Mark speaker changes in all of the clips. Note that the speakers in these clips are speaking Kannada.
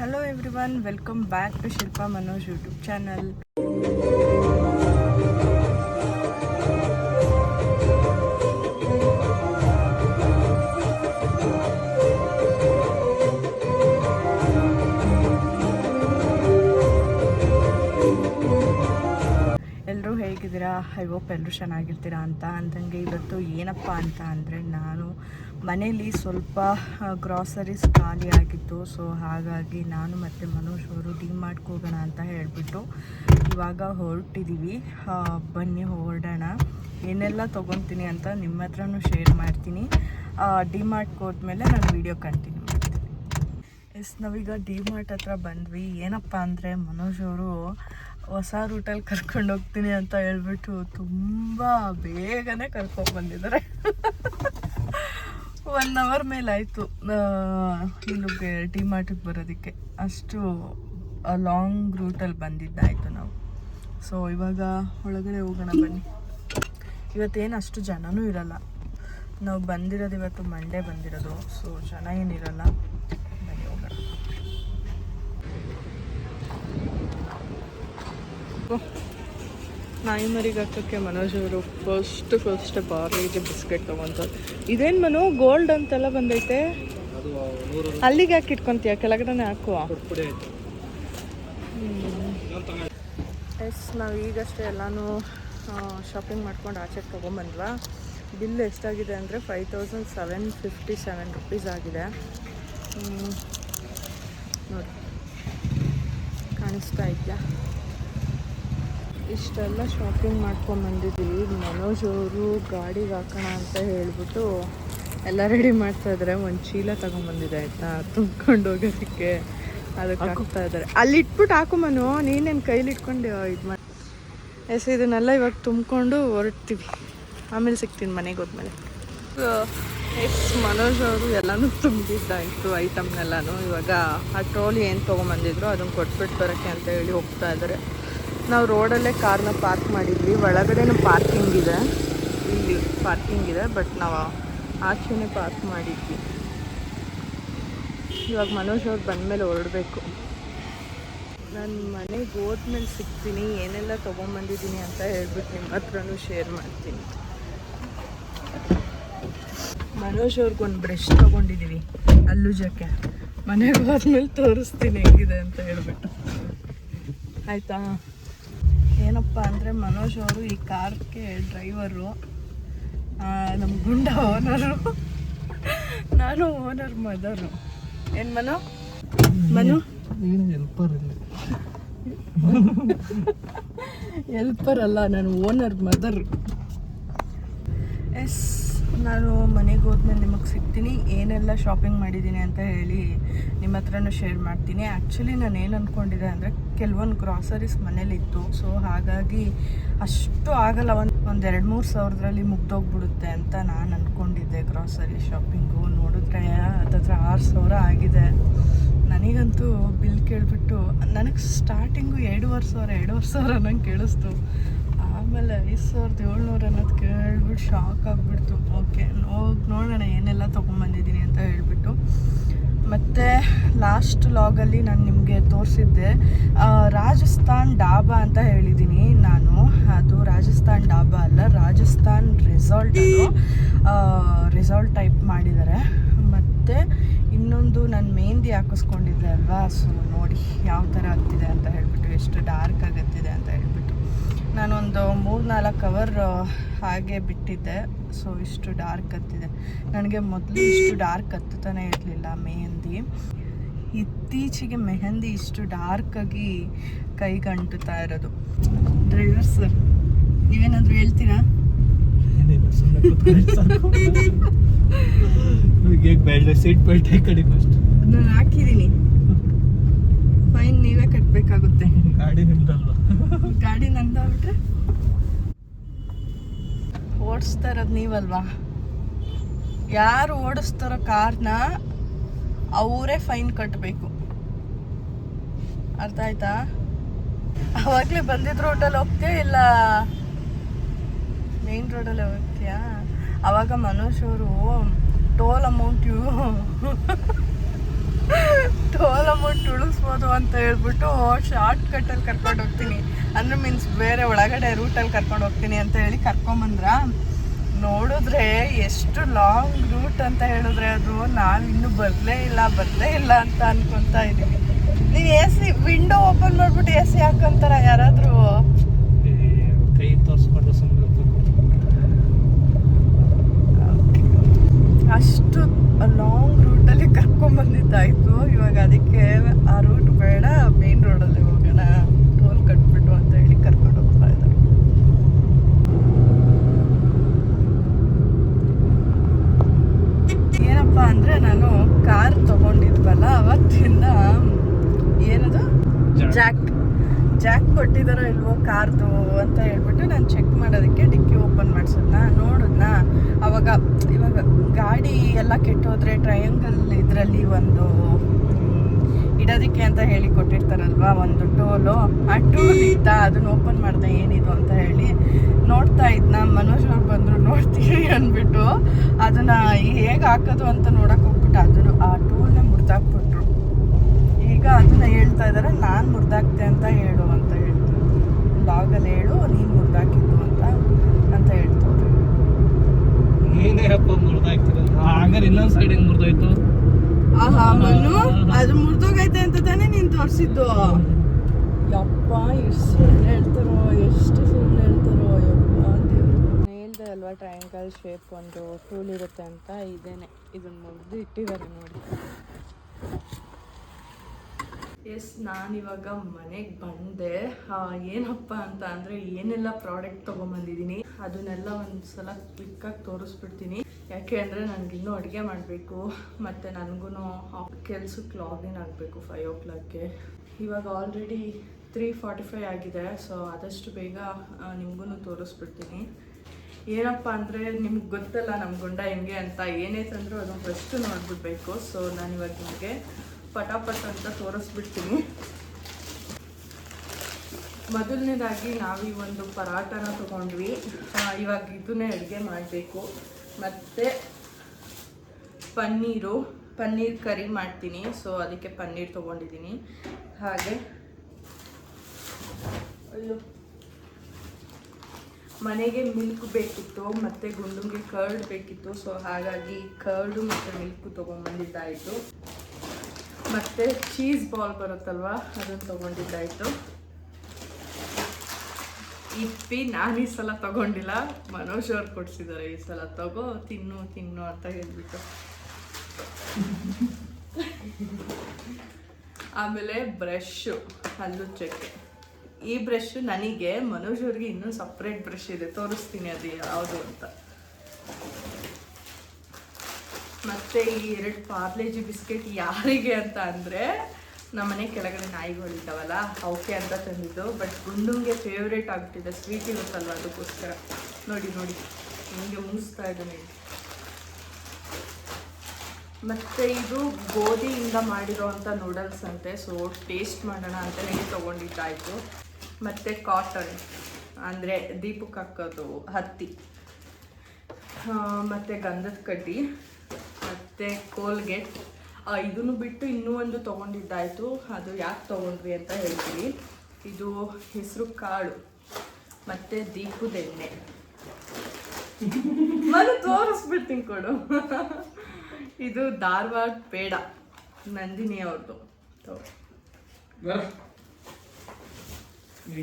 Speaker 1: Hello everyone welcome back to Shilpa Manoj YouTube channel ಹೇಗಿದ್ದೀರಾ ಐ ಹೋಪ್ ಎಲ್ಲರೂ ಚೆನ್ನಾಗಿರ್ತೀರಾ ಅಂತ ಅಂದಂಗೆ ಇವತ್ತು ಏನಪ್ಪ ಅಂತ ಅಂದರೆ ನಾನು ಮನೇಲಿ ಸ್ವಲ್ಪ ಗ್ರಾಸರೀಸ್ ಖಾಲಿ ಆಗಿತ್ತು. ಸೊ ಹಾಗಾಗಿ ನಾನು ಮತ್ತು ಮನೋಜ್ ಅವರು ಡಿ ಹೋಗೋಣ ಅಂತ ಹೇಳಿಬಿಟ್ಟು ಇವಾಗ ಹೊರಟಿದ್ದೀವಿ ಬನ್ನಿ ಹೊರಡೋಣ. ಏನೆಲ್ಲ ತೊಗೊತೀನಿ ಅಂತ ನಿಮ್ಮ ಹತ್ರನೂ ಶೇರ್ ಮಾಡ್ತೀನಿ. ಡಿ ಹೋದ್ಮೇಲೆ ನಾನು ವೀಡಿಯೋ ಕಂಟಿನ್ಯೂ ಮಾಡ್ತೀನಿ. ಎಸ್ ನಾವೀಗ ಡಿ ಮಾರ್ಟ್ ಹತ್ರ ಬಂದ್ವಿ. ಏನಪ್ಪ ಅಂದರೆ ಮನೋಜ್ ಅವರು ಹೊಸ ರೂಟಲ್ಲಿ ಕರ್ಕೊಂಡು ಹೋಗ್ತೀನಿ ಅಂತ ಹೇಳ್ಬಿಟ್ಟು ತುಂಬ ಬೇಗನೆ ಕರ್ಕೊಂಡು ಬಂದಿದ್ದಾರೆ. ಒನ್ ಅವರ್ ಮೇಲೆ ಆಯಿತು. ಇಲ್ಲಿಗೆ ಟಿ ಮಾರ್ಟಿಗೆ ಬರೋದಕ್ಕೆ. ಅಷ್ಟು ಲಾಂಗ್ ರೂಟಲ್ಲಿ ಬಂದಿದ್ದಾಯಿತು ನಾವು. ಸೊ ಇವಾಗ ಒಳಗಡೆ ಹೋಗೋಣ ಬನ್ನಿ. ಇವತ್ತೇನು ಅಷ್ಟು ಜನನೂ ಇರಲ್ಲ. ನಾವು ಬಂದಿರೋದು ಇವತ್ತು ಮಂಡೇ ಬಂದಿರೋದು. ಸೊ ಜನ ಏನಿರಲ್ಲ ಬನ್ನಿ ಹೋಗೋಣ ನಾಯಿ ಮರಿಗೆ ಹಾಕೋಕ್ಕೆ ಮನೋಜ್ ಅವರು ಫಸ್ಟ್ ಫಸ್ಟ್ ಬಾರ್ಲಿಗೆ ಬಿಸ್ಕೆಟ್ ತೊಗೊಂತಾರೆ ಇದೇನು ಮನು ಗೋಲ್ಡ್ ಅಂತೆಲ್ಲ ಬಂದೈತೆ? ಅಲ್ಲಿಗೆ ಹಾಕಿ ಇಟ್ಕೊಂತೀಯ? ಕೆಳಗಡೆ ಹಾಕುವ? ಎಸ್, ನಾವು ಈಗಷ್ಟೇ ಎಲ್ಲನೂ ಶಾಪಿಂಗ್ ಮಾಡ್ಕೊಂಡು ಆಚೆಗೆ ತೊಗೊಂಬಂದ್ವಾ? ಬಿಲ್ ಎಷ್ಟಾಗಿದೆ ಅಂದರೆ five thousand seven fifty seven rupees ಆಗಿದೆ. ನೋಡಿ. ಕಾಣಿಸ್ತಾ ಇದೆಯಾ? ಇಷ್ಟೆಲ್ಲ ಶಾಪಿಂಗ್ ಮಾಡ್ಕೊಂಡು ಬಂದಿದ್ದೀವಿ. ಮನೋಜ್ ಅವರು ಗಾಡಿಗೆ ಹಾಕೋಣ ಅಂತ ಹೇಳ್ಬಿಟ್ಟು ಎಲ್ಲ ರೆಡಿ ಮಾಡ್ತಾ ಇದ್ದಾರೆ ಒಂದು ಚೀಲ ತಗೊಂಬಂದಿದೆ ಆಯ್ತಾ? ತುಂಬ್ಕೊಂಡು ಹೋಗೋದಕ್ಕೆ. ಅದಕ್ಕೆ ಹಾಕ್ತಾ ಇದ್ದಾರೆ ಅಲ್ಲಿ ಇಟ್ಬಿಟ್ಟು ಹಾಕು ಮನು. ನೀನೇನು ಕೈಲಿ ಇಟ್ಕೊಂಡು ಇದು ಮಾಡಿ ಎಸ್ ಇದನ್ನೆಲ್ಲ ಇವಾಗ ತುಂಬಿಕೊಂಡು ಹೊರಡ್ತೀವಿ. ಆಮೇಲೆ ಸಿಗ್ತೀನಿ ಮನೆಗೆ ಹೋದ್ಮೇಲೆ. ಎಸ್ ಮನೋಜ್ ಅವರು ಎಲ್ಲನೂ ತುಂಬಿದ್ದಾಯಿತು ಐಟಮ್ನೆಲ್ಲನೂ ಇವಾಗ ಆ ಟ್ರೋಲಿ ಏನು ತೊಗೊಂಬಂದಿದ್ರು ಅದನ್ನು ಕೊಟ್ಬಿಟ್ಟು ಬರೋಕ್ಕೆ ಅಂತ ಹೇಳಿ ಹೋಗ್ತಾ ಇದ್ದಾರೆ ನಾವು ರೋಡಲ್ಲೇ ಕಾರ್ನ ಪಾರ್ಕ್ ಮಾಡಿದ್ವಿ. ಒಳಗಡೆನೂ ಪಾರ್ಕಿಂಗ್ ಇದೆ. ಇಲ್ಲಿ ಪಾರ್ಕಿಂಗ್ ಇದೆ, ಬಟ್ ನಾವು ಆಚೆನೇ ಪಾರ್ಕ್ ಮಾಡಿದ್ವಿ. ಇವಾಗ ಮನೋಜ್ ಅವ್ರು ಬಂದಮೇಲೆ ಹೊರಡಬೇಕು. ನಾನು ಮನೆಗೆ ಹೋದ್ಮೇಲೆ ಸಿಗ್ತೀನಿ, ಏನೆಲ್ಲ ತೊಗೊಂಬಂದಿದ್ದೀನಿ ಅಂತ ಹೇಳ್ಬಿಟ್ಟು ನಿಮ್ಮ ಹತ್ರನೂ ಶೇರ್ ಮಾಡ್ತೀನಿ. ಮನೋಜ್ ಅವ್ರಿಗೊಂದು ಬ್ರಷ್ ತೊಗೊಂಡಿದ್ದೀವಿ ಅಲ್ಲುಜಕ್ಕೆ ಮನೆಗೆ ಹೋದ್ಮೇಲೆ ತೋರಿಸ್ತೀನಿ ಹೆಂಗಿದೆ ಅಂತ ಹೇಳ್ಬಿಟ್ಟು. ಆಯಿತಾ? ಏನಪ್ಪ ಅಂದರೆ ಮನೋಜ್ ಅವರು ಈ ಕಾರ್ಗೆ ಡ್ರೈವರು ನಮ್ಮ ಗುಂಡ ಓನರು ನಾನು ಓನರ್ ಮದರು ಏನು ಮನು? ಮನು?
Speaker 2: ಹೆಲ್ಪರ್
Speaker 1: ಎಲ್ಪರ್ ಅಲ್ಲ ನಾನು ಓನರ್ ಮದರ್. ಎಸ್ ನಾನು ಮನೆಗೆ ಹೋದ್ಮೇಲೆ ನಿಮಗೆ ಸಿಗ್ತೀನಿ. ಏನೆಲ್ಲ ಶಾಪಿಂಗ್ ಮಾಡಿದ್ದೀನಿ ಅಂತ ಹೇಳಿ ನಿಮ್ಮ ಹತ್ರನೂ ಶೇರ್ ಮಾಡ್ತೀನಿ. ಆ್ಯಕ್ಚುಲಿ ನಾನು ಏನು ಅಂದ್ಕೊಂಡಿದ್ದೆ ಅಂದರೆ ಕೆಲವೊಂದು ಗ್ರಾಸರೀಸ್ ಮನೇಲಿತ್ತು ಸೊ ಹಾಗಾಗಿ ಅಷ್ಟು ಆಗಲ್ಲ. ಒಂದು ಒಂದು ಎರಡು, ಮೂರು ಸಾವಿರದ್ರಲ್ಲಿ ಮುಗ್ದೋಗ್ಬಿಡುತ್ತೆ ಅಂತ ನಾನು ಅಂದ್ಕೊಂಡಿದ್ದೆ ಗ್ರಾಸರಿ ಶಾಪಿಂಗು ನೋಡಿದ್ರೆ ಹತ್ತತ್ರ ಆರು ಸಾವಿರ ಆಗಿದೆ. ನನಗಂತೂ ಬಿಲ್ ಕೇಳಿಬಿಟ್ಟು, ನನಗೆ ಸ್ಟಾರ್ಟಿಂಗು ಎರಡೂವರೆ ಸಾವಿರ ಎರಡೂವರೆ ಸಾವಿರ ನಂಗೆ ಕೇಳಿಸ್ತು. ಆಮೇಲೆ ಐದು ಸಾವಿರದ ಏಳ್ನೂರು ಅನ್ನೋದು ಕೇಳ್ಬಿಟ್ಟು ಶಾಕ್ ಆಗಿಬಿಡ್ತು. ಓಕೆ ಹೋಗಿ ನೋಡೋಣ ಏನೆಲ್ಲ ತೊಗೊಂಬಂದಿದ್ದೀನಿ ಅಂತ ಹೇಳಿಬಿಟ್ಟು. ಮತ್ತು ಲಾಸ್ಟ್ ಲಾಗಲ್ಲಿ ನಾನು ನಿಮಗೆ ತೋರಿಸಿದ್ದೆ ರಾಜಸ್ಥಾನ್ ಡಾಬಾ ಅಂತ ಹೇಳಿದ್ದೀನಿ ನಾನು. ಅದು ರಾಜಸ್ಥಾನ್ ಡಾಬಾ ಅಲ್ಲ, ರಾಜಸ್ಥಾನ್ ರೆಸಾರ್ಟ್ ರೆಸಾರ್ಟ್ ಟೈಪ್ ಮಾಡಿದ್ದಾರೆ. ಮತ್ತು ಇನ್ನೊಂದು ನಾನು ಮೆಹಂದಿ ಹಾಕಿಸ್ಕೊಂಡಿದ್ದೆ ಅಲ್ವಾ? ಸೊ ನೋಡಿ ಯಾವ ಥರ ಆಗ್ತಿದೆ ಅಂತ ಹೇಳಿಬಿಟ್ಟು, ಎಷ್ಟು ಡಾರ್ಕ್ ಆಗುತ್ತಿದೆ ಅಂತ ಹೇಳ್ಬಿಟ್ಟು. ನಾನೊಂದು ಮೂರು ನಾಲ್ಕು ಕವರ್ ಹಾಗೆ ಬಿಟ್ಟಿದ್ದೆ. ಸೊ ಇಷ್ಟು ಡಾರ್ಕ್ ಹತ್ತಿದೆ. ನನಗೆ ಮೊದಲು ಇಷ್ಟು ಡಾರ್ಕ್ ಹತ್ತುತ್ತಾನೆ ಇರಲಿಲ್ಲ ಮೆಹಂದಿ ಇತ್ತೀಚೆಗೆ ಮೆಹಂದಿ ಇಷ್ಟು ಡಾರ್ಕಾಗಿ ಕೈಗಂಟುತ್ತಾ ಇರೋದು. ಡ್ರೈವರ್ ಸರ್ ನೀವೇನಾದರೂ ಹೇಳ್ತೀರಾ?
Speaker 2: ಸೀಟ್ ಬೆಲ್ಟ್
Speaker 1: ನಾನು ಹಾಕಿದ್ದೀನಿ. ಫೈನ್ ನೀವೇ ಕಟ್ಟಬೇಕಾಗುತ್ತೆ
Speaker 2: ಗಾಡಿ ನಿಮ್ದಲ್ವಾ?
Speaker 1: ಗಾಡಿ ನಂದಾಗ್ಬಿಟ್ರೆ? ಓಡಿಸ್ತಾ ಇರೋದು ನೀವಲ್ವಾ? ಯಾರು ಓಡಿಸ್ತಾರೋ ಕಾರ್ನ ಅವರೇ ಫೈನ್ ಕಟ್ಟಬೇಕು ಅರ್ಥ ಆಯ್ತಾ? ಅವಾಗಲೇ ಬಂದಿದ್ದ ರೋಡಲ್ಲಿ ಹೋಗ್ತೀಯ ಇಲ್ಲ ಮೇನ್ ರೋಡಲ್ಲಿ ಹೋಗ್ತೀಯಾ? ಅವಾಗ ಮನೋಜ್ ಅವರು ಟೋಲ್ ಅಮೌಂಟ್ ಇವು ಟೋಲ್ ಅಮೌಂಟ್ ಉಳಿಸ್ಬೋದು ಅಂತ ಹೇಳ್ಬಿಟ್ಟು ಶಾರ್ಟ್ ಕಟ್ಟಲ್ಲಿ ಕರ್ಕೊಂಡು ಹೋಗ್ತೀನಿ. ಅಂದ್ರೆ ಮೀನ್ಸ್ ಬೇರೆ ಒಳಗಡೆ ರೂಟಲ್ಲಿ ಕರ್ಕೊಂಡು ಹೋಗ್ತೀನಿ ಅಂತ ಹೇಳಿ ಕರ್ಕೊಂಬಂದ್ರ ನೋಡಿದ್ರೆ ಎಷ್ಟು ಲಾಂಗ್ ರೂಟ್ ಅಂತ ಹೇಳಿದ್ರೆ ಅದು. ನಾವು ಇನ್ನೂ ಬರಲೇ ಇಲ್ಲ ಬರಲೇ ಇಲ್ಲ ಅಂತ ಅನ್ಕೊತಾ ಇದ್ದೀನಿ. ನೀವು ಎ ಸಿ ವಿಂಡೋ ಓಪನ್ ಮಾಡ್ಬಿಟ್ಟು ಎ ಸಿ ಹಾಕೊಂತಾರ ಯಾರಾದರೂ?
Speaker 2: ಕೈ ತೋರಿಸ್ಬಾರ್ದು
Speaker 1: ಅಷ್ಟು ಲಾಂಗ್ ರೂಟಲ್ಲಿ ಕರ್ಕೊಂಬಂದಿದ್ದಾಯ್ತು ಇವಾಗ ಅದಕ್ಕೆ ಆ ರೂಟ್ ಬೇಡ ಮೇನ್ ರೋಡಲ್ಲಿ ಹೋಗೋಣ ಟೋಲ್ ಕಟ್ಬಿಟ್ಟು ಅಂತ ಹೇಳಿ ಕರ್ಕೊಂಡು ಹೋಗ್ತಾ ಇದ್ದಾರೆ. ಏನಪ್ಪ ಅಂದರೆ ನಾನು ಕಾರ್ ತಗೊಂಡಿದ್ವಲ್ಲ ಅವತ್ತಿಂದ ಏನದು. ಜಾಕ್ ಜಾಕ್ ಕೊಟ್ಟಿದ್ದಾರೋ ಇಲ್ವೋ ಕಾರ್ದು ಅಂತ ಹೇಳ್ಬಿಟ್ಟು ನಾನು ಚೆಕ್ ಮಾಡೋದಕ್ಕೆ ಡಿಕ್ಕಿ ಓಪನ್ ಮಾಡಿಸೋದ್ನ, ನೋಡಿದ್ನ. ಅವಾಗ ಇವಾಗ ಗಾಡಿ ಎಲ್ಲ ಕೆಟ್ಟೋದ್ರೆ ಟ್ರಯಾಂಗಲ್ ಇದರಲ್ಲಿ ಒಂದು ಇಡೋದಕ್ಕೆ ಅಂತ ಹೇಳಿ ಕೊಟ್ಟಿರ್ತಾರಲ್ವಾ, ಒಂದು ಟೋಲು ಆ ಟೋಲ್ ಇತ್ತ, ಅದನ್ನ ಓಪನ್ ಮಾಡ್ದೆ ಏನಿದು ಅಂತ ಹೇಳಿ ನೋಡ್ತಾ ಇದ್ನ. ಮನೋಜ್ ಅವ್ರು ಬಂದರು ನೋಡ್ತೀವಿ ಅಂದ್ಬಿಟ್ಟು ಅದನ್ನ ಹೇಗೆ ಹಾಕೋದು ಅಂತ ನೋಡೋಕೆ ಹೋಗ್ಬಿಟ್ಟು. ಅದನ್ನು ಆ ಟೋಲ್ನ ಮುರಿದಾಕ್ಬಿಟ್ರು. ಈಗ ಅದನ್ನ ಹೇಳ್ತಾ ಇದ್ದಾರೆ ನಾನು ಮುರಿದಾಕ್ತೆ ಅಂತ ಹೇಳು ಅಂತ ಹೇಳ್ತು ಲಾಗಲ್ಲಿ ಹೇಳು ನೀನು ಮುರಿದಾಕಿದ್ದು ಅಂತ ಅಂತ ಹೇಳ್ತು
Speaker 2: ಏನೇ ಹಪ್ಪ ಮುರಿದಾಕ್ತಿರೋದು. ಹಂಗಾರೆ ಇನ್ನೊಂದು ಸೈಡ್ ಹೆಂಗ್ ಮುರಿದೋಯ್ತು?
Speaker 1: ಆಹಾ ಮನು ಅದು ಮುರಿದೋಗೈತೆ ಅಂತ ತಾನೇ ನೀನು ತೋರಿಸಿದ್ದು. ಯಪ್ಪ ಎಷ್ಟು ಸುಳ್ಳು ಹೇಳ್ತಾರೋ ಎಷ್ಟು ಸುಳ್ಳು ಹೇಳ್ತಾರೋ ಯಪ್ಪ ಹೇಳ್ದೆ ಅಲ್ವಾ ಟ್ರಯಾಂಗಲ್ ಶೇಪ್ ಒಂದು ಟೂಲ್ ಇರುತ್ತೆ ಅಂತ ಇದೇನೆ. ಇದನ್ನ ಮುರಿದು ಇಟ್ಟಿದ್ದಾರೆ ನೋಡಿ. ಎಸ್, ನಾನಿವಾಗ ಮನೆಗೆ ಬಂದೆ. ಏನಪ್ಪ ಅಂತ ಅಂದರೆ ಏನೆಲ್ಲ ಪ್ರಾಡಕ್ಟ್ ತೊಗೊಂಬಂದಿದ್ದೀನಿ, ಅದನ್ನೆಲ್ಲ ಒಂದು ಸಲ ಕ್ವಿಕ್ಕಾಗಿ ತೋರಿಸ್ಬಿಡ್ತೀನಿ. ಯಾಕೆ ಅಂದರೆ ನನಗಿನ್ನೂ ಅಡುಗೆ ಮಾಡಬೇಕು, ಮತ್ತು ನನಗೂ ಕೆಲ್ಸಕ್ಕೆ ಲಾಗಿನ್ ಆಗಬೇಕು ಫೈವ್ ಓ ಕ್ಲಾಕ್ಗೆ ಇವಾಗ ಆಲ್ರೆಡಿ ತ್ರೀ ಫಾರ್ಟಿ ಫೈವ್ ಆಗಿದೆ ಸೊ ಆದಷ್ಟು ಬೇಗ ನಿಮಗೂ ತೋರಿಸ್ಬಿಡ್ತೀನಿ. ಏನಪ್ಪ ಅಂದರೆ ನಿಮ್ಗೆ ಗೊತ್ತಲ್ಲ ನಮ್ಮ ಗುಂಡ ಹೆಂಗೆ ಅಂತ, ಏನೇ ತಂದರೂ ಅದನ್ನು ಫಸ್ಟು ನೋಡ್ಬಿಡ್ಬೇಕು. ಸೊ ಇವಾಗ ನಿಮಗೆ ಪಟಾಪಟ್ ಅಂತ ತೋರಿಸ್ಬಿಡ್ತೀನಿ. ಮೊದಲನೇದಾಗಿ ನಾವು ಈ ಒಂದು ಪರಾಟನ ತಗೊಂಡ್ವಿ. ಇವಾಗ ಇದನ್ನೇ ಅಡುಗೆ ಮಾಡಬೇಕು. ಮತ್ತು ಪನ್ನೀರು, ಪನ್ನೀರ್ ಕರಿ ಮಾಡ್ತೀನಿ. ಸೊ ಅದಕ್ಕೆ ಪನ್ನೀರ್ ತೊಗೊಂಡಿದ್ದೀನಿ. ಹಾಗೆ ಅಯ್ಯೋ. ಮನೆಗೆ ಮಿಲ್ಕ್ ಬೇಕಿತ್ತು, ಮತ್ತು ಗುಂಡುಂಗೆ ಕರ್ಡ್ ಬೇಕಿತ್ತು. ಸೊ ಹಾಗಾಗಿ ಕರ್ಡು ಮತ್ತು ಮಿಲ್ಕ್ ತೊಗೊಂಬಂದಿದ್ದಾಯಿತು ಮತ್ತು ಚೀಸ್ ಬಾಲ್ ಬರುತ್ತಲ್ವಾ? ಅದನ್ನು ತೊಗೊಂಡಿದ್ದಾಯಿತು. ಇಪ್ಪಿ, ನಾನು ಈ ಸಲ ತಗೊಂಡಿಲ್ಲ. ಮನೋಜ್ ಅವ್ರು ಕೊಡ್ಸಿದ್ದಾರೆ ಈ ಸಲ. ತಗೋ, ತಿನ್ನು ತಿನ್ನು ಅಂತ ಹೇಳ್ಬಿಟ್ಟು. ಆಮೇಲೆ ಬ್ರಷ್ ಹಲ್ಲುಚ್ಚಕ್ಕೆ ಈ ಬ್ರಷ್ ನನಗೆ ಮನೋಜ್ ಅವ್ರಿಗೆ ಇನ್ನೂ ಸಪ್ರೇಟ್ ಬ್ರಷ್ ಇದೆ. ತೋರಿಸ್ತೀನಿ ಅದು ಯಾವುದು ಅಂತ. ಮತ್ತೆ ಈ ಎರಡು ಪಾರ್ಲೇಜಿ ಬಿಸ್ಕೆಟ್ ಯಾರಿಗೆ ಅಂತ ಅಂದರೆ ನಮ್ಮನೆ ಕೆಳಗಡೆ ನಾಯಿಗಳಿದ್ದಾವಲ್ಲ ಅವಕ್ಕೆ ಅಂತ ತಂದಿದ್ದು. ಬಟ್ ಗುಂಡುಂಗೆ ಫೇವ್ರೇಟ್ ಆಗ್ಬಿಟ್ಟಿದೆ. ಸ್ವೀಟ್ ಇರುತ್ತಲ್ವ ಅದಕ್ಕೋಸ್ಕರ. ನೋಡಿ ನೋಡಿ. ಹಿಂಗೆ ಮುಗಿಸ್ತಾ ಇದ್ದೀನಿ. ಮತ್ತೆ ಇದು ಗೋಧಿಯಿಂದ ಮಾಡಿರೋವಂಥ ನೂಡಲ್ಸ್ ಅಂತೆ. ಸೊ ಟೇಸ್ಟ್ ಮಾಡೋಣ ಅಂತ ನನಗೆ ತೊಗೊಂಡಿದ್ದಾಯಿತು. ಮತ್ತು ಕಾಟನ್ ಅಂದರೆ ದೀಪಕ್ಕೆ ಹಾಕೋದು ಹತ್ತಿ. ಮತ್ತು ಗಂಧದ ಕಡ್ಡಿ. ಮತ್ತು ಕೋಲ್ಗೇಟ್ ಇದನ್ನು ಬಿಟ್ಟು ಇನ್ನೂ ಒಂದು ತೊಗೊಂಡಿದ್ದಾಯಿತು. ಅದು ಯಾಕೆ ತೊಗೊಂಡ್ವಿ ಅಂತ ಹೇಳ್ತೀವಿ ಇದು ಹೆಸರು ಕಾಳು ಮತ್ತು ದೀಪದ ಎಣ್ಣೆ ನಾನು ತೋರಿಸ್ಬಿಡ್ತೀನಿ ಕೊಡು. ಇದು ಧಾರವಾಡ ಪೇಡ ನಂದಿನಿ ಅವ್ರದ್ದು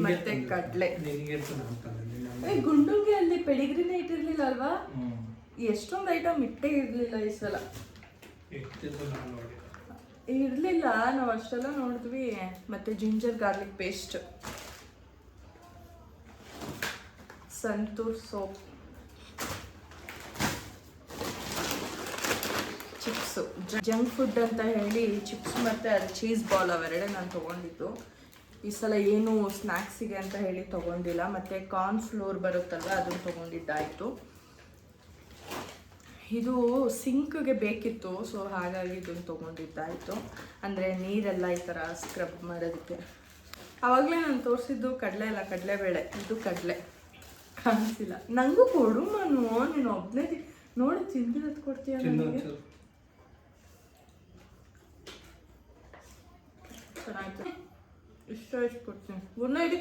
Speaker 1: ಮತ್ತೆ ಕಡ್ಲೆ. ಗುಂಡುಂಗೆ ಅಲ್ಲಿ ಪೆಡಿಗ್ರಿನೇ ಇಟ್ಟಿರ್ಲಿಲ್ಲ ಅಲ್ವಾ? ಎಷ್ಟೊಂದು ಐಟಮ್ ಇಟ್ಟೇ ಇರಲಿಲ್ಲ ಈ ಸಲ. ಇರಲಿಲ್ಲ, ನಾವು ಅಷ್ಟೆಲ್ಲ ನೋಡಿದ್ವಿ. ಮತ್ತೆ ginger garlic paste Santoor soap. Chips. Junk food ಅಂತ ಹೇಳಿ ಚಿಪ್ಸ್ ಮತ್ತು ಅದು ಚೀಸ್ ಬಾಲ್ ಅವೆರಡೇ ನಾನು ತಗೊಂಡಿದ್ದು. ಈ ಸಲ ಏನು ಸ್ನ್ಯಾಕ್ಸಿಗೆ ಅಂತ ಹೇಳಿ ತಗೊಂಡಿಲ್ಲ. ಮತ್ತು ಕಾರ್ನ್ ಫ್ಲೋರ್ ಬರುತ್ತಲ್ವ, ಅದನ್ನು ತೊಗೊಂಡಿದ್ದಾಯಿತು. ಇದು ಸಿಂಕ್ಗೆ ಬೇಕಿತ್ತು ಸೊ ಹಾಗಾಗಿ ಇದನ್ನು ತೊಗೊಂಡಿದ್ದಾಯಿತು. ಅಂದರೆ ನೀರೆಲ್ಲ ಈ ಥರ ಸ್ಕ್ರಬ್ ಮಾಡೋದಕ್ಕೆ. ಆವಾಗಲೇ ನಾನು ತೋರಿಸಿದ್ದು ಕಡಲೆ ಅಲ್ಲ ಕಡಲೆಬೇಳೆ. ಇದು ಕಡಲೆ. ಕಾಣಿಸಿಲ್ಲ. ನನಗೂ ಕೊಡು ನಾನು ನೀನು ಒಬ್ಬನೇ ನೋಡಿ ತಿಂದಿರೋದು ಕೊಡ್ತೀಯ ನನಗೆ? ಚೆನ್ನಾಗಿತ್ತು. ಇಷ್ಟ ಇಷ್ಟು ಕೊಡ್ತೀನಿ. ಗುಡ್ ಇಡಿ.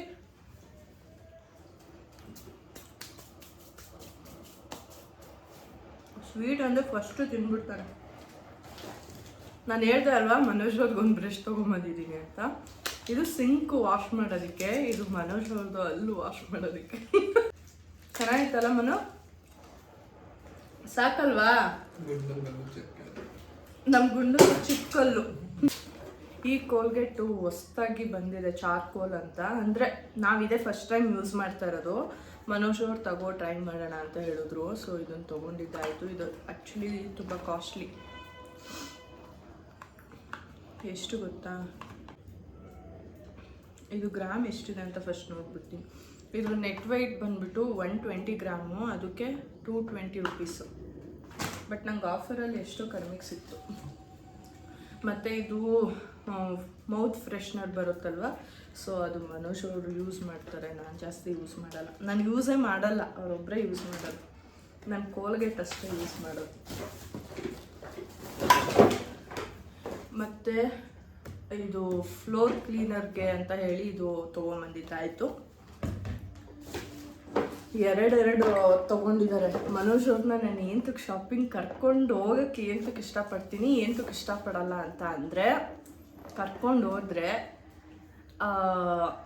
Speaker 1: ಸ್ವೀಟ್ ಅಂದರೆ ಫಸ್ಟು ತಿಂದ್ಬಿಡ್ತಾರೆ ನಾನು ಹೇಳ್ದೆ ಅಲ್ವಾ, ಮನೋಜ್ ಅವ್ರಿಗೆ ಒಂದು ಬ್ರಷ್ ತೊಗೊಂಬಂದಿದ್ದೀನಿ ಅಂತ. ಇದು ಸಿಂಕ್ ವಾಶ್ ಮಾಡೋದಕ್ಕೆ, ಇದು ಮನೋಜ್ ಅವ್ರದ್ದು ಅಲ್ಲೂ ವಾಶ್ ಮಾಡೋದಕ್ಕೆ. ಚೆನ್ನಾಗಿತ್ತಲ್ಲ ಮನೋ? ಸಾಕಲ್ವಾ? ನಮ್ಮ ಗುಂಡು ಚಿಕ್ಕಲ್ಲು. ಈ ಕೋಲ್ಗೇಟು ಹೊಸ್ದಾಗಿ ಬಂದಿದೆ, ಚಾರ್ಕೋಲ್ ಅಂತ. ಅಂದರೆ ನಾವಿದೆ ಫಸ್ಟ್ ಟೈಮ್ ಯೂಸ್ ಮಾಡ್ತಾ ಇರೋದು. ಮನೋಜ್ ಅವ್ರು ತಗೋ ಟ್ರೈ ಮಾಡೋಣ ಅಂತ ಹೇಳಿದ್ರು. ಸೊ ಇದನ್ನು ತೊಗೊಂಡಿದ್ದಾಯಿತು. ಇದು ಆ್ಯಕ್ಚುಲಿ ತುಂಬ ಕಾಸ್ಟ್ಲಿ ಎಷ್ಟು ಗೊತ್ತಾ? ಇದು ಗ್ರಾಮ್ ಎಷ್ಟಿದೆ ಅಂತ ಫಸ್ಟ್ ನೋಡ್ಬಿಡ್ತೀನಿ. ಇದು ನೆಟ್ ವೈಟ್ ಬಂದುಬಿಟ್ಟು ಒನ್ ಟ್ವೆಂಟಿ ಗ್ರಾಮು ಅದಕ್ಕೆ ಟೂ ಟ್ವೆಂಟಿ ರುಪೀಸು ಬಟ್ ನಂಗೆ ಆಫರಲ್ಲಿ ಎಷ್ಟು ಕಡಿಮೆಗೆ ಸಿಕ್ತು. ಮತ್ತು ಇದು ಮೌತ್ ಫ್ರೆಶ್ನರ್ ಬರುತ್ತಲ್ವ? ಸೊ ಅದು ಮನೋಜ್ ಅವರು ಯೂಸ್ ಮಾಡ್ತಾರೆ. ನಾನು ಜಾಸ್ತಿ ಯೂಸ್ ಮಾಡಲ್ಲ. ನಾನು ಯೂಸೇ ಮಾಡಲ್ಲ. ಅವರೊಬ್ಬರೇ ಯೂಸ್ ಮಾಡೋದು. ನಾನು ಕೋಲ್ಗೇಟ್ ಅಷ್ಟೇ ಯೂಸ್ ಮಾಡೋದು. ಮತ್ತು ಇದು ಫ್ಲೋರ್ ಕ್ಲೀನರ್ಗೆ ಅಂತ ಹೇಳಿ ಇದು ತೊಗೊಂಬಂದಿದ್ದಾಯಿತು ಎರಡೆರಡು ತೊಗೊಂಡಿದ್ದಾರೆ. ಮನೋಜ್ ಅವ್ರನ್ನ ನಾನು ಏಂತಕ್ಕೆ ಶಾಪಿಂಗ್ ಕರ್ಕೊಂಡು ಹೋಗೋಕ್ಕೆ ಏಂತಕ್ಕೆ ಇಷ್ಟಪಡ್ತೀನಿ ಏಂತಕ್ಕೆ ಇಷ್ಟಪಡಲ್ಲ ಅಂತ ಅಂದರೆ ಕರ್ಕೊಂಡು ಹೋದರೆ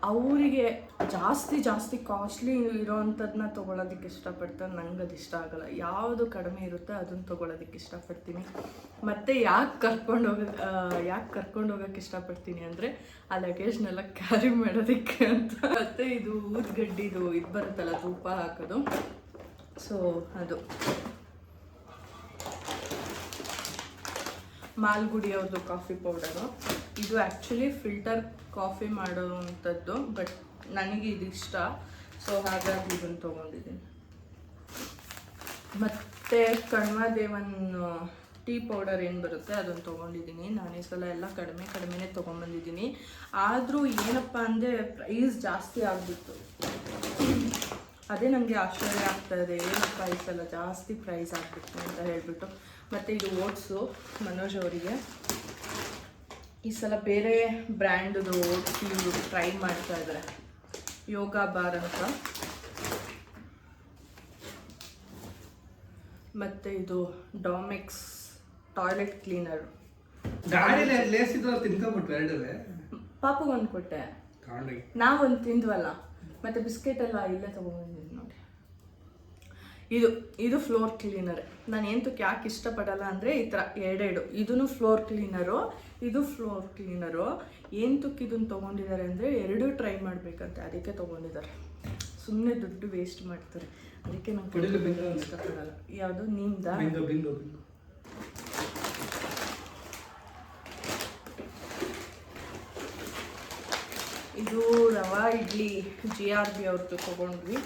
Speaker 1: ಅವರಿಗೆ ಜಾಸ್ತಿ ಜಾಸ್ತಿ ಕಾಸ್ಟ್ಲಿ ಇರೋವಂಥದ್ದನ್ನ ತೊಗೊಳೋದಕ್ಕೆ ಇಷ್ಟಪಡ್ತಾರೆ ನಂಗೆ ಅದು ಇಷ್ಟ ಆಗಲ್ಲ. ಯಾವುದು ಕಡಿಮೆ ಇರುತ್ತೆ ಅದನ್ನು ತೊಗೊಳೋದಕ್ಕೆ ಇಷ್ಟಪಡ್ತೀನಿ. ಮತ್ತು ಯಾಕೆ ಕರ್ಕೊಂಡು ಹೋಗ ಯಾಕೆ ಕರ್ಕೊಂಡು ಹೋಗೋಕ್ಕೆ ಇಷ್ಟಪಡ್ತೀನಿ ಅಂದರೆ ಆ ಲಗೇಜ್ನೆಲ್ಲ ಕ್ಯಾರಿ ಮಾಡೋದಕ್ಕೆ ಅಂತ. ಮತ್ತು ಇದು ಊದ್ಗಡ್ಡಿದು ಇದು ಬರುತ್ತಲ್ಲ ಧೂಪ ಹಾಕೋದು. ಸೊ ಅದು. ಮಾಲ್ಗುಡಿ ಅವ್ರದ್ದು ಕಾಫಿ ಪೌಡರು ಇದು ಆ್ಯಕ್ಚುಲಿ ಫಿಲ್ಟರ್ ಕಾಫಿ ಮಾಡೋವಂಥದ್ದು ಬಟ್ ನನಗೆ ಇದು ಸೊ ಹಾಗಾಗಿ ಇದನ್ನು ತೊಗೊಂಡಿದ್ದೀನಿ. ಮತ್ತು ಕಣ್ಮದೇವನ್ ಟೀ ಪೌಡರ್ ಏನು ಬರುತ್ತೆ ಅದನ್ನು ತೊಗೊಂಡಿದ್ದೀನಿ. ನಾನು ಈ ಸಲ ಎಲ್ಲ ಕಡಿಮೆ ಕಡಿಮೆನೇ ತೊಗೊಂಬಂದಿದ್ದೀನಿ. ಆದರೂ ಏನಪ್ಪ ಅಂದರೆ ಪ್ರೈಸ್ ಜಾಸ್ತಿ ಆಗಿಬಿಟ್ಟು ಅದೇ ನನಗೆ ಆಶ್ಚರ್ಯ ಆಗ್ತಾಯಿದೆ ಏನಪ್ಪ ಈ ಸಲ ಜಾಸ್ತಿ ಪ್ರೈಸ್ ಆಗಿಬಿಟ್ಟು ಅಂತ ಹೇಳಿಬಿಟ್ಟು. ಮತ್ತು ಇದು ಓಟ್ಸು ಮನೋಜ್ ಅವರಿಗೆ. ಈ ಸಲ ಬೇರೆ ಬ್ರ್ಯಾಂಡ್ದು ಟೀ ಇವರು ಟ್ರೈ ಮಾಡ್ತಾ ಇದ್ದಾರೆ. ಯೋಗ ಬಾರ್ ಅಂತ. ಮತ್ತು ಇದು ಡಾಮಿಕ್ಸ್ ಟಾಯ್ಲೆಟ್ ಕ್ಲೀನರ್.
Speaker 2: ಗಾಡಿಲಿ
Speaker 1: ಕೊಟ್ಟೆ. ನಾವೊಂದು ತಿಂದ್ವಲ್ಲ. ಮತ್ತು ಬಿಸ್ಕೆಟ್ ಎಲ್ಲ ಇಲ್ಲೇ ತಗೊಂಡಿದ್ದೀನಿ ನೋಡಿ. ಇದು ಇದು ಫ್ಲೋರ್ ಕ್ಲೀನರ್. ನಾನು ಎಂತಕ್ಕೆ ಯಾಕೆ ಇಷ್ಟಪಡಲ್ಲ ಅಂದರೆ ಈ ಥರ ಎರಡೆರಡು. ಇದೂ ಫ್ಲೋರ್ ಕ್ಲೀನರು. ಇದು ಫ್ಲೋರ್ ಕ್ಲೀನರು ಏನು ಇದನ್ನು ತೊಗೊಂಡಿದ್ದಾರೆ ಅಂದರೆ ಎರಡೂ ಟ್ರೈ ಮಾಡಬೇಕಂತೆ. ಅದಕ್ಕೆ ತೊಗೊಂಡಿದ್ದಾರೆ ಸುಮ್ಮನೆ ದುಡ್ಡು ವೇಸ್ಟ್ ಮಾಡ್ತಾರೆ. ಅದಕ್ಕೆ
Speaker 2: ನಾವು ಅಂತ.
Speaker 1: ಇಷ್ಟಪಡಲ್ಲ ಯಾವುದು? ನಿಮ್ದ? ಇದು rava idli G R B ಅವ್ರದ್ದು ತೊಗೊಂಡ್ವಿ.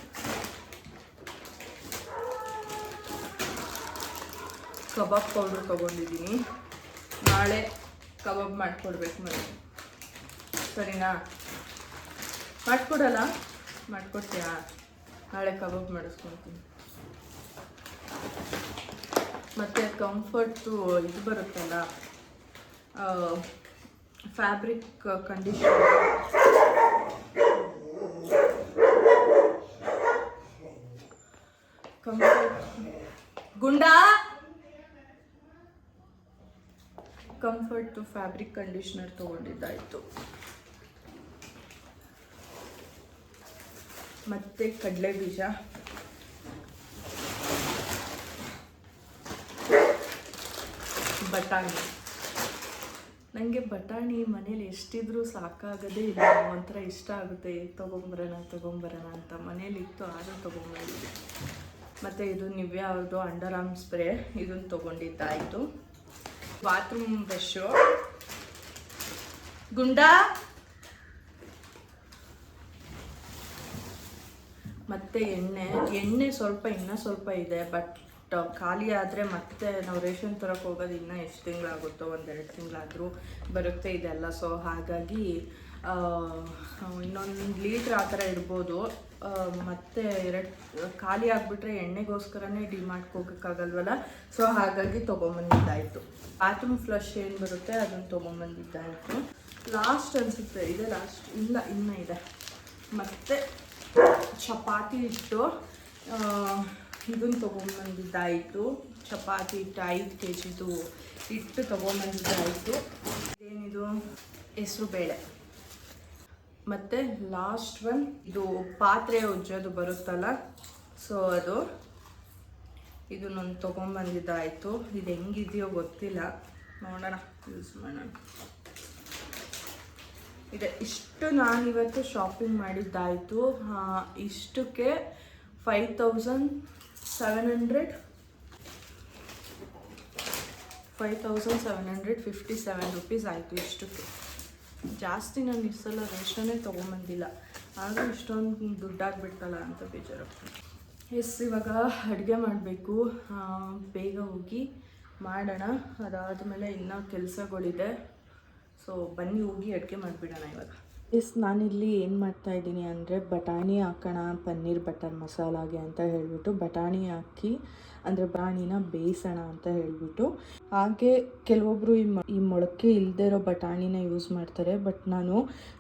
Speaker 1: ಕಬಾಬ್ ಪೌಡ್ರ್ ತೊಗೊಂಡಿದ್ದೀನಿ ನಾಳೆ ಕಬಾಬ್ ಮಾಡಿಕೊಡ್ಬೇಕು ಮತ್ತೆ. ಸರಿನಾ? ಮಾಡಿಕೊಡಲ್ಲ? ಮಾಡಿಕೊಡ್ತೀಯಾ? ನಾಳೆ ಕಬಾಬ್ ಮಾಡಿಸ್ಕೊಳ್ತೀನಿ ಮತ್ತು ಕಂಫರ್ಟು ಇದು ಬರುತ್ತಲ್ಲ ಫ್ಯಾಬ್ರಿಕ್ ಕಂಡೀಷನರ್ ಕಂಫರ್ಟ್ ಗುಂಡಾ ಕಂಫರ್ಟ್ ಫ್ಯಾಬ್ರಿಕ್ ಕಂಡೀಷ್ನರ್ ತೊಗೊಂಡಿದ್ದಾಯಿತು. ಮತ್ತು ಕಡಲೆ ಬೀಜ. ಬಟಾಣಿ. ನನಗೆ ಬಟಾಣಿ ಮನೇಲಿ ಎಷ್ಟಿದ್ರೂ ಸಾಕಾಗದೇ ಇಲ್ಲ. ಒಂಥರ ಇಷ್ಟ ಆಗುತ್ತೆ. ತೊಗೊಂಬರೋಣ ತೊಗೊಂಬರೋಣ ಅಂತ ಮನೇಲಿ ಇತ್ತು, ಆದರೂ ತೊಗೊಂಬಂದಿದ್ದೆ ಮತ್ತು ಇದು ನಿವ್ಯಾ ಅವ್ರದ್ದು ಅಂಡರ್ ಆರ್ಮ್ ಸ್ಪ್ರೇ. ಇದನ್ನು ತೊಗೊಂಡಿದ್ದಾಯಿತು. ಬಾತ್ರೂಮ್ ಬ್ರಷು ಗುಂಡ. ಮತ್ತೆ ಎಣ್ಣೆ. ಎಣ್ಣೆ ಸ್ವಲ್ಪ, ಇನ್ನೂ ಸ್ವಲ್ಪ ಇದೆ ಬಟ್ ಖಾಲಿ ಆದರೆ ಮತ್ತೆ ನಾವು ರೇಷನ್ ತರಕ್ಕೆ ಹೋಗೋದು ಇನ್ನೂ ಎಷ್ಟು ತಿಂಗಳಾಗುತ್ತೋ, ಒಂದೆರಡು ತಿಂಗಳಾದರೂ ಬರುತ್ತೆ ಇದೆಲ್ಲ. ಸೊ ಹಾಗಾಗಿ ಇನ್ನೊಂದು ಲೀಟ್ರ್ ಆ ಥರ ಇಡ್ಬೋದು. ಮತ್ತೆ ಎರಡು, ಖಾಲಿ ಆಗಿಬಿಟ್ರೆ ಎಣ್ಣೆಗೋಸ್ಕರನೇ ಡಿ ಹೋಗೋಕ್ಕಾಗಲ್ವಲ್ಲ? ಸೊ ಹಾಗಾಗಿ ತೊಗೊಂಬಂದಿದ್ದಾಯಿತು. ಬಾತ್ರೂಮ್ ಫ್ಲಶ್ ಏನು ಬರುತ್ತೆ ಅದನ್ನು ತೊಗೊಂಬಂದಿದ್ದಾಯಿತು. ಲಾಸ್ಟ್ ಅನಿಸುತ್ತೆ, ಇದೆ ಲಾಸ್ಟ್ ಇಲ್ಲ, ಇನ್ನೂ ಇದೆ. ಮತ್ತು ಚಪಾತಿ ಹಿಟ್ಟು ಇದನ್ನು ತೊಗೊಂಬಂದಿದ್ದಾಯಿತು. ಚಪಾತಿ ಹಿಟ್ಟು ಐದು ಕೆ ಜಿದು ಇಟ್ಟು ತೊಗೊಂಬಂದಿದ್ದಾಯಿತು. ಏನಿದು ಹೆಸರು ಬೇಳೆ. ಮತ್ತು ಲಾಸ್ಟ್ ಒನ್ ಇದು ಪಾತ್ರೆ ಉಜ್ಜೋದು ಬರುತ್ತಲ್ಲ ಸೊ ಅದು, ಇದು ನಾನು ತೊಗೊಂಬಂದಿದ್ದಾಯಿತು. ಇದು ಹೆಂಗಿದೆಯೋ ಗೊತ್ತಿಲ್ಲ. ನೋಡೋಣ ಯೂಸ್ ಮಾಡೋಣ. ಇದೆ, ಇಷ್ಟು ನಾನಿವತ್ತು ಶಾಪಿಂಗ್ ಮಾಡಿದ್ದಾಯಿತು. ಇಷ್ಟಕ್ಕೆ five thousand seven hundred five thousand seven hundred fifty seven rupees ಆಯಿತು ಇಷ್ಟಕ್ಕೆ. ಜಾಸ್ತಿ ನಾನು ಈ ರೇಷನ್ನೇ ತೊಗೊಂಬಂದಿಲ್ಲ. ಆದರೂ ಇಷ್ಟೊಂದು ದುಡ್ಡಾಗ್ಬಿಡ್ತಲ್ಲ ಅಂತ ಬೇಜಾರು. ಎಸ್, ಇವಾಗ ಅಡುಗೆ ಮಾಡಬೇಕು. ಬೇಗ ಹೋಗಿ ಮಾಡೋಣ. ಅದಾದಮೇಲೆ ಇನ್ನೂ ಕೆಲಸಗಳಿದೆ. ಸೊ ಬನ್ನಿ ಹೋಗಿ ಅಡುಗೆ ಮಾಡಿಬಿಡೋಣ ಇವಾಗ. ಎಸ್, ನಾನಿಲ್ಲಿ ಏನು ಮಾಡ್ತಾ ಇದ್ದೀನಿ ಅಂದರೆ ಬಟಾಣಿ ಹಾಕೋಣ, ಪನ್ನೀರ್ ಬಟರ್ ಮಸಾಲಾಗೆ ಅಂತ ಹೇಳಿಬಿಟ್ಟು ಬಟಾಣಿ ಹಾಕಿ, ಅಂದರೆ ಬಟಾಣಿನ ಬೇಯಿಸೋಣ ಅಂತ ಹೇಳಿಬಿಟ್ಟು. ಹಾಗೆ ಕೆಲವೊಬ್ಬರು ಈ ಮ, ಈ ಮೊಳಕೆ ಇಲ್ಲದೆ ಇರೋ ಬಟಾಣಿನ ಯೂಸ್ ಮಾಡ್ತಾರೆ ಬಟ್ ನಾನು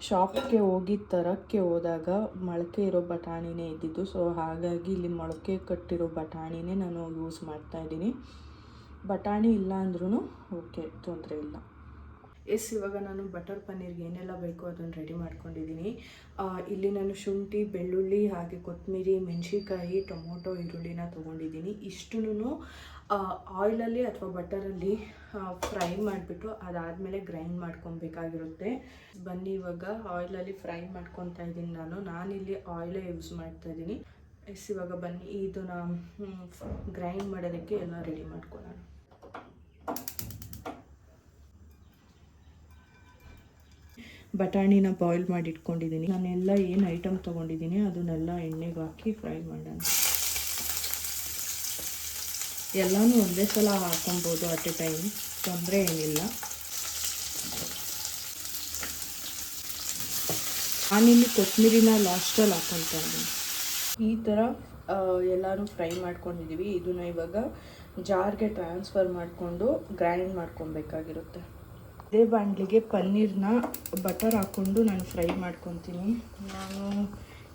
Speaker 1: ಶಾಪ್ಗೆ ಹೋಗಿ ತರಕ್ಕೆ ಹೋದಾಗ ಮೊಳಕೆ ಇರೋ ಬಟಾಣಿನೇ ಇದ್ದಿದ್ದು ಸೊ ಹಾಗಾಗಿ ಇಲ್ಲಿ ಮೊಳಕೆ ಕಟ್ಟಿರೋ ಬಟಾಣಿನೇ ನಾನು ಯೂಸ್ ಮಾಡ್ತಾ ಇದ್ದೀನಿ. ಬಟಾಣಿ ಇಲ್ಲ ಅಂದ್ರೂ ಓಕೆ ತೊಂದರೆ ಇಲ್ಲ. ಎಸ್, ಇವಾಗ ನಾನು ಬಟರ್ ಪನ್ನೀರ್ಗೆ ಏನೆಲ್ಲ ಬೇಕೋ ಅದನ್ನು ರೆಡಿ ಮಾಡ್ಕೊಂಡಿದ್ದೀನಿ. ಇಲ್ಲಿ ನಾನು ಶುಂಠಿ, ಬೆಳ್ಳುಳ್ಳಿ ಹಾಗೆ ಕೊತ್ತಂಬರಿ ಮೆಣಸಿನ್ಕಾಯಿ, ಟೊಮೊಟೊ, ಈರುಳ್ಳಿನ ತೊಗೊಂಡಿದ್ದೀನಿ. ಇಷ್ಟೂ ಆಯಿಲಲ್ಲಿ ಅಥವಾ ಬಟರಲ್ಲಿ ಫ್ರೈ ಮಾಡಿಬಿಟ್ಟು ಅದಾದಮೇಲೆ ಗ್ರೈಂಡ್ ಮಾಡ್ಕೊಬೇಕಾಗಿರುತ್ತೆ. ಬನ್ನಿ, ಇವಾಗ ಆಯಿಲಲ್ಲಿ ಫ್ರೈ ಮಾಡ್ಕೊತಾ ಇದ್ದೀನಿ ನಾನು. ನಾನಿಲ್ಲಿ ಆಯಿಲೇ ಯೂಸ್ ಮಾಡ್ತಾ ಇದ್ದೀನಿ. ಎಸ್, ಇವಾಗ ಬನ್ನಿ, ಇದನ್ನು ಗ್ರೈಂಡ್ ಮಾಡೋದಕ್ಕೆ ಎಲ್ಲ ರೆಡಿ ಮಾಡ್ಕೊಳ್ಳೋಣ. ಬಟಾಣಿನ ಬಾಯ್ಲ್ ಮಾಡಿ ಇಟ್ಕೊಂಡಿದ್ದೀನಿ ನಾನೆಲ್ಲ ಏನು ಐಟಮ್ ತೊಗೊಂಡಿದ್ದೀನಿ, ಅದನ್ನೆಲ್ಲ ಎಣ್ಣೆಗೆ ಹಾಕಿ ಫ್ರೈ ಮಾಡೋಣ. ಎಲ್ಲನೂ ಒಂದೇ ಸಲ ಹಾಕೊಬೋದು ಅಟ್ ಎ ಟೈಮ್ ತೊಂದರೆ ಏನಿಲ್ಲ. ನಾನಿಲ್ಲಿ ಕೊತ್ತಂಬರಿನ ಲಾಸ್ಟಲ್ಲಿ ಇದ್ದೀನಿ. ಈ ಥರ ಎಲ್ಲನೂ ಫ್ರೈ ಮಾಡ್ಕೊಂಡಿದ್ದೀವಿ ಇದನ್ನ ಇವಾಗ ಜಾರ್ಗೆ ಟ್ರಾನ್ಸ್ಫರ್ ಮಾಡಿಕೊಂಡು ಗ್ರೈಂಡ್ ಮಾಡ್ಕೊಬೇಕಾಗಿರುತ್ತೆ. ಇದೇ ಬಾಣಲಿಗೆ ಪನ್ನೀರ್ನ ಬಟರ್ ಹಾಕ್ಕೊಂಡು ನಾನು ಫ್ರೈ ಮಾಡ್ಕೊತೀನಿ. ನಾನು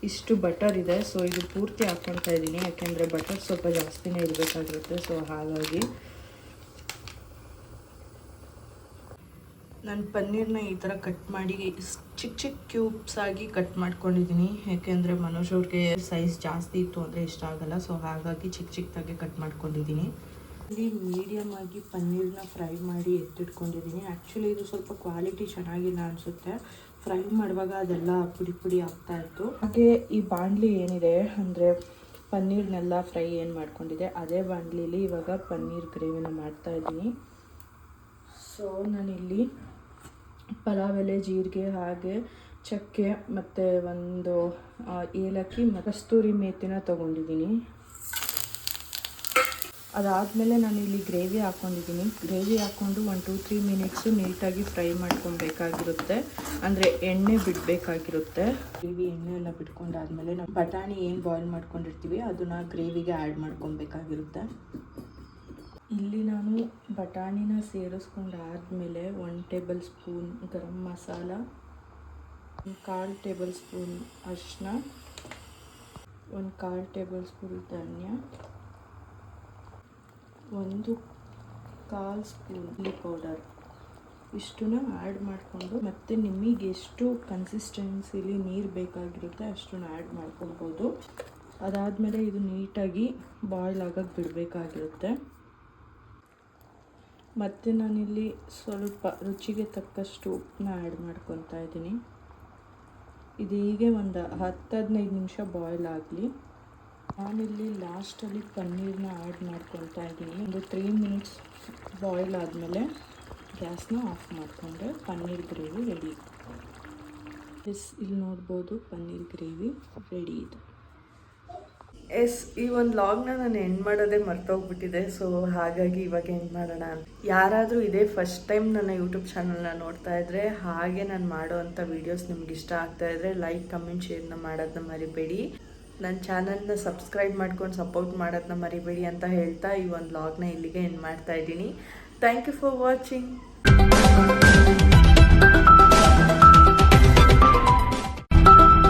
Speaker 1: ಇಷ್ಟು ಬಟರ್ ಇದೆ ಸೊ ಇದು ಪೂರ್ತಿ ಹಾಕ್ಕೊಳ್ತಾ ಇದ್ದೀನಿ. ಯಾಕೆಂದರೆ ಬಟರ್ ಸ್ವಲ್ಪ ಜಾಸ್ತಿನೇ ಇರಬೇಕಾಗಿರುತ್ತೆ ಸೊ ಹಾಗಾಗಿ. ನಾನು ಪನ್ನೀರ್ನ ಈ ಥರ ಕಟ್ ಮಾಡಿ ಚಿಕ್ಕ ಚಿಕ್ಕ ಕ್ಯೂಬ್ಸ್ ಆಗಿ ಕಟ್ ಮಾಡ್ಕೊಂಡಿದ್ದೀನಿ. ಯಾಕೆಂದರೆ ಮನೋಜ್ ಅವ್ರಿಗೆ ಸೈಜ್ ಜಾಸ್ತಿ ಇತ್ತು, ಅಂದರೆ ಇಷ್ಟ ಆಗಲ್ಲ ಸೊ ಹಾಗಾಗಿ ಚಿಕ್ಕ ಚಿಕ್ಕದಾಗಿ ಕಟ್ ಮಾಡ್ಕೊಂಡಿದ್ದೀನಿ. ಇಲ್ಲಿ ಮೀಡಿಯಮ್ ಆಗಿ ಪನ್ನೀರ್ನ ಫ್ರೈ ಮಾಡಿ ಎತ್ತಿಟ್ಕೊಂಡಿದ್ದೀನಿ ಆ್ಯಕ್ಚುಲಿ ಇದು ಸ್ವಲ್ಪ ಕ್ವಾಲಿಟಿ ಚೆನ್ನಾಗಿಲ್ಲ ಅನಿಸುತ್ತೆ. ಫ್ರೈ ಮಾಡುವಾಗ ಅದೆಲ್ಲ ಪುಡಿ ಪುಡಿ ಆಗ್ತಾ ಇತ್ತು. ಹಾಗೆ ಈ ಬಾಣಲಿ ಏನಿದೆ ಅಂದರೆ ಪನ್ನೀರ್ನೆಲ್ಲ ಫ್ರೈ ಏನು ಮಾಡ್ಕೊಂಡಿದೆ, ಅದೇ ಬಾಣಲಿಲಿ ಇವಾಗ ಪನ್ನೀರ್ ಗ್ರೇವಿನ ಮಾಡ್ತಾ ಇದ್ದೀನಿ. ಸೊ ನಾನಿಲ್ಲಿ ಪಲಾವ್ ಎಲೆ, ಜೀರಿಗೆ ಹಾಗೆ ಚಕ್ಕೆ ಮತ್ತು ಒಂದು ಏಲಕ್ಕಿ ಕಸ್ತೂರಿ ಮೇತಿನ ತೊಗೊಂಡಿದ್ದೀನಿ. ಅದಾದಮೇಲೆ ನಾನು ಇಲ್ಲಿ ಗ್ರೇವಿ ಹಾಕ್ಕೊಂಡಿದ್ದೀನಿ. ಗ್ರೇವಿ ಹಾಕ್ಕೊಂಡು ಒನ್ ಟೂ, ತ್ರೀ ಮಿನಿಟ್ಸು ನೀಟಾಗಿ ಫ್ರೈ ಮಾಡ್ಕೊಬೇಕಾಗಿರುತ್ತೆ. ಅಂದರೆ ಎಣ್ಣೆ ಬಿಡಬೇಕಾಗಿರುತ್ತೆ. ಗ್ರೇವಿ ಎಣ್ಣೆ ಎಲ್ಲ ಬಿಟ್ಕೊಂಡಾದ್ಮೇಲೆ ನಾವು ಬಟಾಣಿ ಏನು ಬಾಯ್ಲ್ ಮಾಡ್ಕೊಂಡಿರ್ತೀವಿ, ಅದನ್ನು ಗ್ರೇವಿಗೆ ಆ್ಯಡ್ ಮಾಡ್ಕೊಬೇಕಾಗಿರುತ್ತೆ. ಇಲ್ಲಿ ನಾನು ಬಟಾಣಿನ ಸೇರಿಸ್ಕೊಂಡಾದ್ಮೇಲೆ one table spoon garam masala, ಒಂದು ಕಾಲು ಟೇಬಲ್ ಸ್ಪೂನ್ ಅರಿಶಿನ ಒಂದು ಕಾಲು ಟೇಬಲ್ ಸ್ಪೂನ್ ಧನ್ಯ. ಒಂದು ಕಾಲ್ ಸ್ಪೂನ್ ಚಿಲ್ಲಿ ಪೌಡರ್ ಇಷ್ಟನ್ನ ಆ್ಯಡ್ ಮಾಡಿಕೊಂಡು ಮತ್ತು ನಿಮಗೆ ಎಷ್ಟು ಕನ್ಸಿಸ್ಟೆನ್ಸಿಲಿ ನೀರು ಬೇಕಾಗಿರುತ್ತೆ ಅಷ್ಟನ್ನು ಆ್ಯಡ್ ಮಾಡ್ಕೊಬೋದು ಅದಾದಮೇಲೆ ಇದು ನೀಟಾಗಿ ಬಾಯ್ಲ್ ಆಗೋಕ್ಕೆ ಬಿಡಬೇಕಾಗಿರುತ್ತೆ. ಮತ್ತು ನಾನಿಲ್ಲಿ ಸ್ವಲ್ಪ ರುಚಿಗೆ ತಕ್ಕಷ್ಟು ಉಪ್ಪನ್ನ ಆ್ಯಡ್ ಮಾಡ್ಕೊತಾ ಇದ್ದೀನಿ. ಇದು ಹೀಗೆ ಒಂದು ಹತ್ತು ಹದಿನೈದು ನಿಮಿಷ ಬಾಯ್ಲ್ ಆಗಲಿ. ನಾನಿಲ್ಲಿ ಲಾಸ್ಟಲ್ಲಿ ಪನ್ನೀರನ್ನ ಆ್ಯಡ್ ಮಾಡ್ಕೊತಾ ಇದ್ದೀನಿ. ಒಂದು ತ್ರೀ ಮಿನಿಟ್ಸ್ ಬಾಯ್ಲ್ ಆದಮೇಲೆ ಗ್ಯಾಸ್ನ ಆಫ್ ಮಾಡಿಕೊಂಡ್ರೆ ಪನ್ನೀರ್ ಗ್ರೇವಿ ರೆಡಿ ಎಸ್ ಇಲ್ಲಿ ನೋಡ್ಬೋದು ಪನ್ನೀರ್ ಗ್ರೇವಿ ರೆಡಿ ಇದೆ. ಎಸ್ ಈ ಒಂದು ಲಾಗ್ನ ನಾನು ಎಂಡ್ ಮಾಡೋದೇ ಮರ್ತೋಗ್ಬಿಟ್ಟಿದೆ ಸೊ ಹಾಗಾಗಿ ಇವಾಗ ಎಂಡ್ ಮಾಡೋಣ ಯಾರಾದರೂ ಇದೇ ಫಸ್ಟ್ ಟೈಮ್ ನನ್ನ ಯೂಟ್ಯೂಬ್ ಚಾನಲ್ನ ನೋಡ್ತಾ ಇದ್ದರೆ ಹಾಗೆ ನಾನು ಮಾಡೋ ಅಂಥ ವೀಡಿಯೋಸ್ ನಿಮ್ಗೆ ಇಷ್ಟ ಆಗ್ತಾ ಇದ್ದರೆ ಲೈಕ್ ಕಮೆಂಟ್ ಶೇರ್ನ ಮಾಡೋದನ್ನ ಮರಿಬೇಡಿ. ನನ್ನ ಚಾನಲ್ನ ಸಬ್ಸ್ಕ್ರೈಬ್ ಮಾಡ್ಕೊಂಡು ಸಪೋರ್ಟ್ ಮಾಡೋದನ್ನ ಮರಿಬೇಡಿ ಅಂತ ಹೇಳ್ತಾ ಈ ಒಂದು ಲಾಗ್ನ ಇಲ್ಲಿಗೆ ಎಂಡ್ ಮಾಡ್ತಾ ಇದ್ದೀನಿ. Thank you for watching